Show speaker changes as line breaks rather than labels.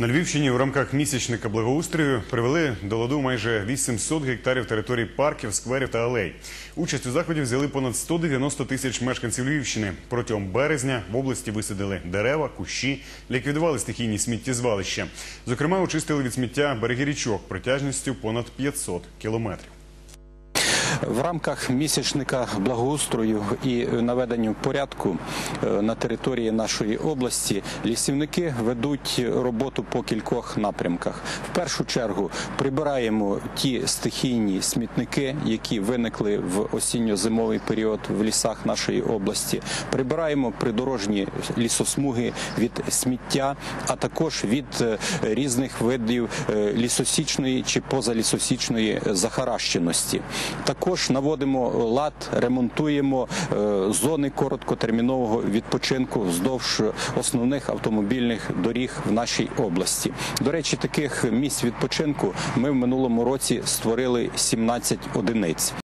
На Львівщині в рамках місячника благоустрою привели до ладу майже 800 гектарів територій парків, скверів та алей. Участь у заході взяли понад 190 тисяч мешканців Львівщини. Протягом березня в області висадили дерева, кущі, ліквідували стихійні сміттєзвалища. Зокрема, очистили від сміття береги річок протяжністю понад 500 кілометрів.
В рамках місячника благоустрою і наведення порядку е, на території нашої області лісівники ведуть роботу по кількох напрямках. В першу чергу прибираємо ті стихійні смітники, які виникли в осінньо-зимовий період в лісах нашої області. Прибираємо придорожні лісосмуги від сміття, а також від е, різних видів е, лісосічної чи позалісосічної захаращеності. Також наводимо лад, ремонтуємо е, зони короткотермінового відпочинку вздовж основних автомобільних доріг в нашій області. До речі, таких місць відпочинку ми в минулому році створили 17 одиниць.